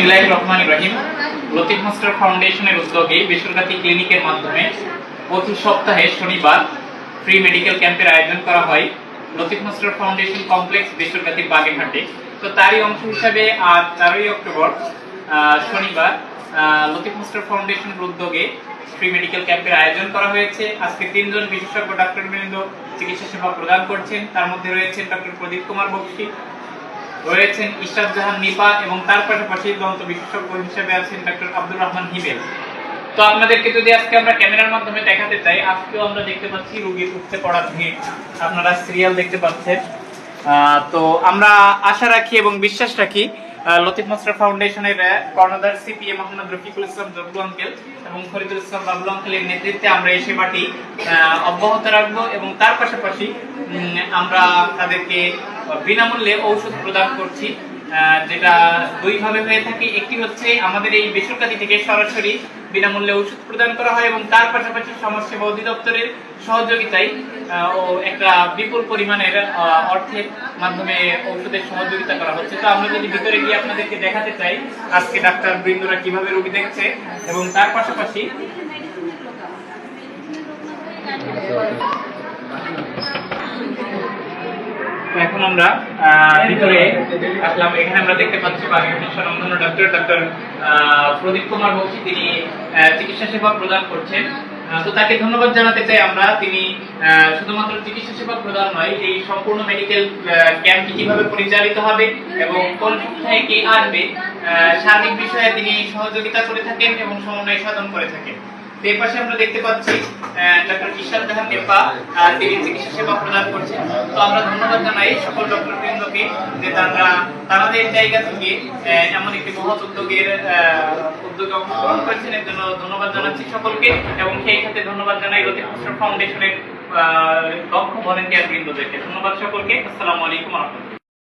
বিসমিল্লাহ রহমান রহিম। লতিফ মাস্টার ফাউন্ডেশনের উদ্যোগে বেসরকারি ক্লিনিকের মাধ্যমে প্রতি সপ্তাহে শনিবার ফ্রি মেডিকেল ক্যাম্পের আয়োজন করা হয়। লতিফ মাস্টার ফাউন্ডেশন কমপ্লেক্স বেসরকারি তো তারই অংশ হিসাবে আজ অক্টোবর শনিবার লতিফ মাস্টার ফাউন্ডেশনের উদ্যোগে ফ্রি মেডিকেল ক্যাম্পের আয়োজন করা হয়েছে। আজকে তিনজন বিশেষজ্ঞ ডাক্তারবৃন্দ চিকিৎসা সেবা প্রদান করছেন। তার মধ্যে রয়েছেন ডক্টর প্রদীপ কুমার বক্সি রয়েছেন ইশরাত জাহান নিপা এবং তার পাশাপাশি দন্ত বিশেষজ্ঞ হিসেবে আছেন ডক্টর আব্দুর রহমান হিমেল তো আপনাদেরকে যদি আজকে আমরা ক্যামেরার মাধ্যমে দেখাতে চাই, আজকেও আমরা দেখতে পাচ্ছি রুগীর উঠতে পড়া ভিড়। আপনারা সিরিয়াল দেখতে পাচ্ছেন। তো আমরা আশা রাখি এবং বিশ্বাস রাখি লতিফ মাস্টার ফাউন্ডেশনের কর্ণধার সিপিএ মোহাম্মদ রফিকুল ইসলাম জব্বু আঙ্কেল এবং ফরিদুল ইসলাম বাবুল আঙ্কেলের নেতৃত্বে আমরা এই সেবাটি অব্যাহত রাখব এবং তার পাশাপাশি আমরা তাদেরকে বিনামূল্যে ঔষধ প্রদান করছি যেটা দুইভাবে হয়ে থাকে। একটি হচ্ছে আমাদের এই বেসরকারি থেকে সরাসরি বিনামূল্যে ওষুধ প্রদান করা হয় এবং তার পাশাপাশি সমাজসেবা অধিদপ্তরের সহযোগিতায় ও একটা বিপুল পরিমাণের অর্থের মাধ্যমে ওষুধের সহযোগিতা করা হচ্ছে। তো আমরা যদি ভিতরে গিয়ে আপনাদেরকে দেখাতে চাই, আজকে ডাক্তার বৃন্দরা কীভাবে রোগী দেখছে এবং তার পাশাপাশি তো এখন আমরা ভিতরে আসলাম। এখানে আমরা দেখতে পাচ্ছি বাগেরহাটের স্বনামধন্য ডক্টর ডক্টর প্রদীপ কুমার বক্সি। তিনি চিকিৎসা সেবা প্রদান করছেন। তো তাকে ধন্যবাদ জানাতে চাই আমরা। তিনি শুধুমাত্র চিকিৎসা সেবা প্রদান নয়, এই সম্পূর্ণ মেডিকেল ক্যাম্পটি কীভাবে পরিচালিত হবে এবং কোন সপ্তাহে কে আসবে সার্বিক বিষয়ে তিনি সহযোগিতা করে থাকেন এবং সমন্বয় সাধন করে থাকেন। আমরা দেখতে পাচ্ছি ডক্টর জাহান নেপা তিনি চিকিৎসা সেবা প্রদান করছেন। তো আমরা ধন্যবাদ জানাই সকল ডক্টর বৃন্দকে যে তারা তাদের জায়গা থেকে এমন একটি মহৎ উদ্যোগের উদ্যোগে অংশগ্রহণ করেছেন। এর জন্য ধন্যবাদ জানাচ্ছি সকলকে এবং সেই সাথে ধন্যবাদ জানাই লতিফ ফাউন্ডেশনের দক্ষ ভলেন্টিয়ার বৃন্দদেরকে। ধন্যবাদ সকলকে। আসসালামু আলাইকুম